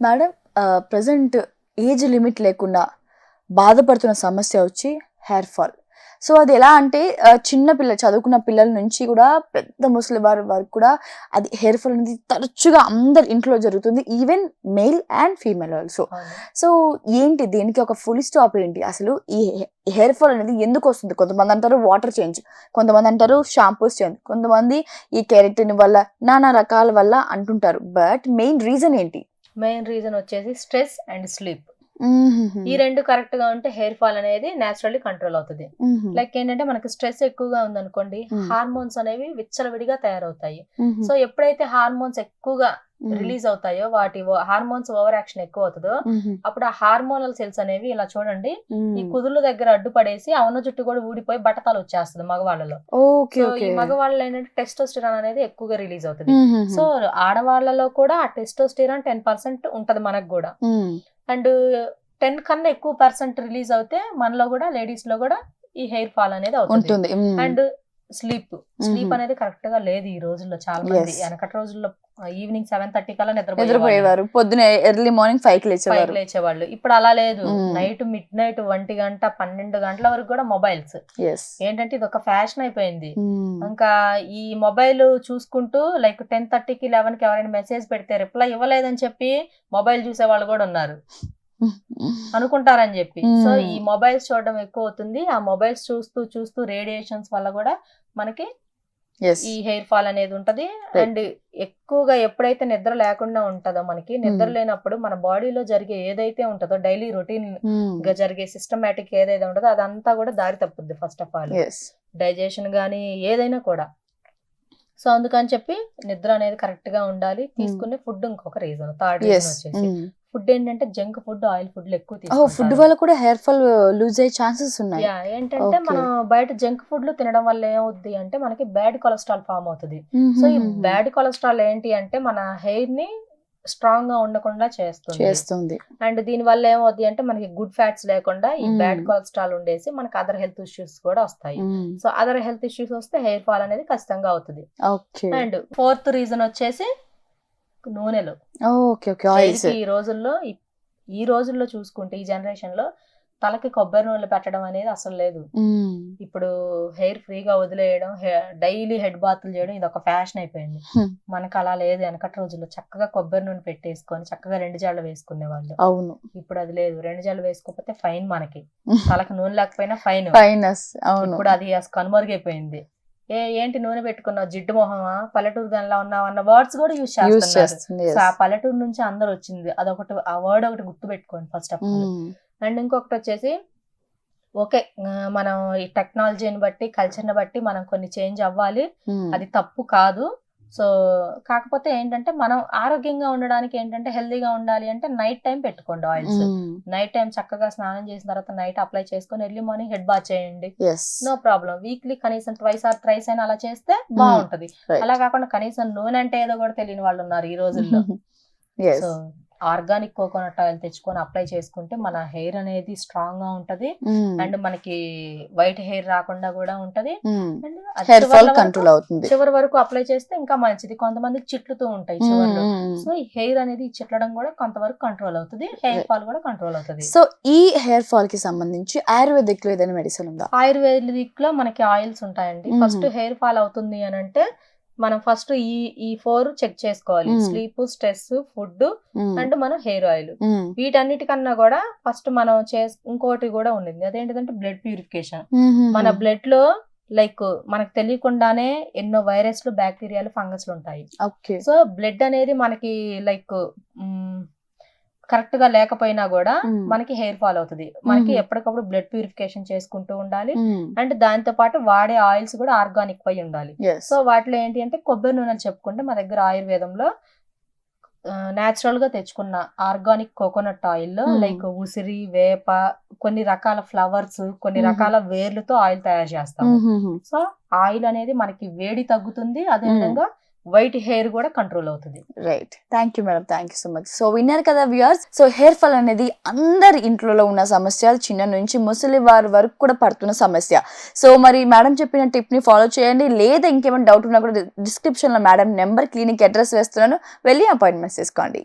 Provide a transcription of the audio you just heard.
Madam present age limit లేకుండా బాధపడుతున్న సమస్య వచ్చి హెయిర్ ఫాల్ సో అది ఎలా అంటే చిన్న పిల్ల చదువుకున్న పిల్లల నుంచి కూడా పెద్ద ముసలి వారి వరకు కూడా అది హెయిర్ ఫాల్ అనేది తరచుగా అందరి ఇంట్లో జరుగుతుంది even male and female also so ఏంటి దీనికి ఒక ఫుల్ స్టాప్ ఏంటి? అసలు ఈ హెయిర్ ఫాల్ అనేది ఎందుకు వస్తుంది? కొంతమంది అంటారు వాటర్ చేంజ్ కొంతమంది అంటారు షాంపూస్ చేంజ్ కొంతమంది ఈ కెరటిన్ వల్ల నానా రకాల వల్ల అంటుంటారు. బట్ మెయిన్ రీజన్ ఏంటి? మెయిన్ రీజన్ వచ్చేసి స్ట్రెస్ అండ్ స్లీప్. ఈ రెండు కరెక్ట్గా ఉంటే హెయిర్ ఫాల్ అనేది నేచురల్లీ కంట్రోల్ అవుతుంది. లైక్ ఏంటంటే మనకి స్ట్రెస్ ఎక్కువగా ఉందనుకోండి. హార్మోన్స్ అనేవి విచ్చలవిడిగా తయారవుతాయి. సో ఎప్పుడైతే హార్మోన్స్ ఎక్కువగా. రిలీజ్ అవుతాయో వాటి హార్మోన్స్ ఓవర్ యాక్షన్ ఎక్కువ అవుతుందో. అప్పుడు ఆ హార్మోనల్ సెల్స్ అనేవి ఇలా చూడండి ఈ మ్మ్. కుదుర్ల దగ్గర అడ్డుపడేసి అవన జుట్టు కూడా ఊడిపోయి బట్టతాలు వచ్చేస్తుంది మగవాళ్ళలో సో ఈ మగవాళ్ళలో ఏంటంటే టెస్టోస్టిరాన్ అనేది ఎక్కువగా రిలీజ్ అవుతుంది. సో ఆడవాళ్ళలో కూడా ఆ టెస్టోస్టిరాన్ టెన్ పర్సెంట్ ఉంటది మనకు కూడా. అండ్ టెన్ కన్నా ఎక్కువ పర్సెంట్ రిలీజ్ అవుతే మనలో కూడా లేడీస్లో కూడా ఈ హెయిర్ ఫాల్ అనేది అవుతుంది. And sleep. స్లీప్. అనేది కరెక్ట్గా లేదు ఈ రోజుల్లో చాలా మంది. వెనకటి రోజుల్లో ఈవినింగ్ సెవెన్ థర్టీ కల్లా నిద్రపోయేవారు. పొద్దున ఎర్లీ మార్నింగ్ ఫైవ్ లేచేవారు. లేచేవాళ్ళు. ఇప్పుడు అలా లేదు. నైట్ మిడ్ నైట్ ఒంటి గంట పన్నెండు గంటల వరకు కూడా మొబైల్స్. ఏంటంటే ఇది ఒక ఫ్యాషన్ అయిపోయింది. ఇంకా ఈ మొబైల్ చూసుకుంటూ లైక్ టెన్ థర్టీకి లెవెన్కి ఎవరైనా మెసేజ్ పెడితే రిప్లై ఇవ్వలేదని చెప్పి మొబైల్ చూసే వాళ్ళు కూడా ఉన్నారు. అనుకుంటారని చెప్పి. సో ఈ మొబైల్స్ చూడడం ఎక్కువ అవుతుంది. ఆ మొబైల్స్ చూస్తూ చూస్తూ రేడియేషన్స్ వల్ల కూడా మనకి ఈ హెయిర్ ఫాల్ అనేది ఉంటది. అండ్ ఎక్కువగా ఎప్పుడైతే నిద్ర లేకుండా ఉంటుందో మనకి నిద్ర మ్మ్. లేనప్పుడు మన బాడీలో జరిగే ఏదైతే ఉంటుందో డైలీ రొటీన్గా జరిగే సిస్టమేటిక్ ఏదైతే ఉంటుందో అదంతా కూడా దారి తప్పుద్ది ఫస్ట్ ఆఫ్ ఆల్. డైజెషన్ గానీ ఏదైనా కూడా. సో అందుకని చెప్పి నిద్ర అనేది కరెక్ట్గా ఉండాలి. తీసుకునే ఫుడ్ ఇంకొక రీజన్ థర్డ్ రీజన్ వచ్చేసి. ఫుడ్ ఏంటంటే జంక్ ఫుడ్ ఆయిల్ ఫుడ్ ఎక్కువ ఫుడ్. వల్ల కూడా హెయిర్ ఫాల్ లూజ్ అయ్యే ఛాన్సెస్ ఉన్నాయి ఏంటంటే. మనం బయట జంక్ ఫుడ్లు తినడం వల్ల ఏమవుద్ది అంటే మనకి బ్యాడ్ కొలెస్ట్రాల్ ఫామ్ అవుతుంది సో ఈ. బ్యాడ్ కొలెస్ట్రాల్ ఏంటి అంటే మన హెయిర్ని స్ట్రాంగ్గా ఉండకుండా చేస్తుంది చేస్తుంది అండ్ దీని వల్ల ఏమవుద్ది అంటే మనకి గుడ్ ఫ్యాట్స్ లేకుండా ఈ. బ్యాడ్ కొలెస్ట్రాల్ ఉండేసి మనకి అదర్ హెల్త్ ఇష్యూస్ కూడా వస్తాయి. సో అదర్ హెల్త్ ఇష్యూస్ వస్తే హెయిర్ ఫాల్ అనేది ఖచ్చితంగా అవుతుంది అండ్ ఫోర్త్ రీజన్ వచ్చేసి నూనెలు. ఓకే ఓకే ఆయిల్స్ Hair కి ఈ రోజుల్లో ఈ- రోజుల్లో చూసుకుంటే ఈ జనరేషన్లో తలకి కొబ్బరి నూనెలు పెట్టడం అనేది అసలు లేదు. ఇప్పుడు హెయిర్ ఫ్రీగా వదిలేయడం డైలీ హెడ్ బాత్లు చేయడం ఇది ఒక ఫ్యాషన్ అయిపోయింది. మనకు అలా లేదు. వెనకటి రోజుల్లో చక్కగా కొబ్బరి నూనె పెట్టేసుకొని చక్కగా రెండు జాళ్ళు వేసుకునే వాళ్ళు అవును. ఇప్పుడు అది లేదు. రెండు జాళ్ళు వేసుకోకపోతే ఫైన్ మనకి. తలకు నూనె లేకపోయినా ఫైన్. ఫైనస్ అవును. ఇప్పుడు అది అసలు కనుమరుగైపోయింది. ఏ ఏంటి నూనె పెట్టుకున్నావు? జిడ్డు మొహమా? పల్లెటూరు దానిలా ఉన్నావు? అన్న వర్డ్స్ కూడా యూజ్ యూస్ చేస్తున్నారు చేస్తుంది సో ఆ పల్లెటూరు నుంచి అందరు వచ్చింది. అదొకటి ఆ వర్డ్ ఒకటి గుర్తు పెట్టుకోండి ఫస్ట్ ఆఫ్ ఆల్ అండ్ ఇంకొకటి వచ్చేసి ఓకే మనం ఈ టెక్నాలజీని బట్టి కల్చర్ని బట్టి మనం కొన్ని చేంజ్ అవ్వాలి. అది తప్పు కాదు. సో కాకపోతే ఏంటంటే మనం ఆరోగ్యంగా ఉండడానికి ఏంటంటే హెల్దీగా ఉండాలి అంటే నైట్ టైం పెట్టుకోండి ఆయిల్స్. నైట్ టైం చక్కగా స్నానం చేసిన తర్వాత నైట్ అప్లై చేసుకొని ఎర్లీ మార్నింగ్ హెడ్ బాత్ చేయండి. No problem. వీక్లీ కనీసం ట్వైస్ ఆర్ థ్రైస్ అయినా అలా చేస్తే బాగుంటది. అలా కాకుండా కనీసం నూనె అంటే ఏదో కూడా తెలియని వాళ్ళు ఉన్నారు ఈ రోజుల్లో. సో ఆర్గానిక్ కోకోనట్ ఆయిల్ తెచ్చుకొని అప్లై చేసుకుంటే మన హెయిర్ అనేది స్ట్రాంగ్గా ఉంటది అండ్ మనకి వైట్ హెయిర్ రాకుండా కూడా ఉంటది. కంట్రోల్ అవుతుంది. చివరి వరకు అప్లై చేస్తే ఇంకా మంచిది. కొంతమందికి చిట్లుతూ ఉంటాయి చివర్లో. సో ఈ హెయిర్ అనేది చిట్లడం కూడా కొంతవరకు కంట్రోల్ అవుతుంది. హెయిర్ ఫాల్ కూడా కంట్రోల్ అవుతుంది. సో ఈ హెయిర్ ఫాల్కి సంబంధించి ఆయుర్వేదిక్లో ఏదైనా మెడిసిన్ ఉందా? ఆయుర్వేదిక్లో మనకి ఆయిల్స్ ఉంటాయండి. ఫస్ట్ హెయిర్ ఫాల్ అవుతుంది అని అంటే మనం ఫస్ట్ ఈ ఈ ఫోర్ చెక్ చేసుకోవాలి. స్లీప్ స్ట్రెస్ ఫుడ్ అండ్ మన హెయిర్ ఆయిల్. వీటన్నిటికన్నా కూడా ఫస్ట్ మనం చే ఇంకోటి కూడా ఉండింది. అదేంటిదంటే బ్లడ్ ప్యూరిఫికేషన్. మన బ్లడ్లో లైక్ మనకు తెలియకుండానే ఎన్నో వైరస్లు బ్యాక్టీరియాలు ఫంగస్లు ఉంటాయి. సో బ్లడ్ అనేది మనకి లైక్ కరెక్ట్గా లేకపోయినా కూడా. మనకి హెయిర్ ఫాల్ అవుతుంది మనకి. ఎప్పటికప్పుడు బ్లడ్ ప్యూరిఫికేషన్ చేసుకుంటూ ఉండాలి. అండ్ దాంతో పాటు వాడే ఆయిల్స్ కూడా ఆర్గానిక్ అయి ఉండాలి. సో వాటిలో ఏంటి అంటే కొబ్బరి నూనె అని చెప్పుకుంటే మా దగ్గర ఆయుర్వేదంలో నాచురల్గా తెచ్చుకున్న ఆర్గానిక్ కోకోనట్ ఆయిల్లో. లైక్ ఉసిరి వేప కొన్ని రకాల ఫ్లవర్స్ కొన్ని. రకాల వేర్లతో ఆయిల్ తయారు చేస్తాము మ్మ్. సో ఆయిల్ అనేది మనకి వేడి తగ్గుతుంది అదే విధంగా వైట్ హెయిర్ కూడా కంట్రోల్ అవుతుంది. Right thank you madam thank you so much so విన్నారు కదా వ్యూయర్స్ సో హెయిర్ ఫాల్ అనేది అందరి ఇంట్లో ఉన్న సమస్య చిన్న నుంచి ముసలి వారి వరకు కూడా పడుతున్న సమస్య. సో మరి మేడం చెప్పిన టిప్ని ఫాలో చేయండి. లేదా ఇంకేమైనా డౌట్ ఉన్నా కూడా డిస్క్రిప్షన్లో మేడం నెంబర్ క్లినిక్ అడ్రస్ వేస్తున్నాను. వెళ్ళి అపాయింట్మెంట్ తీసుకోండి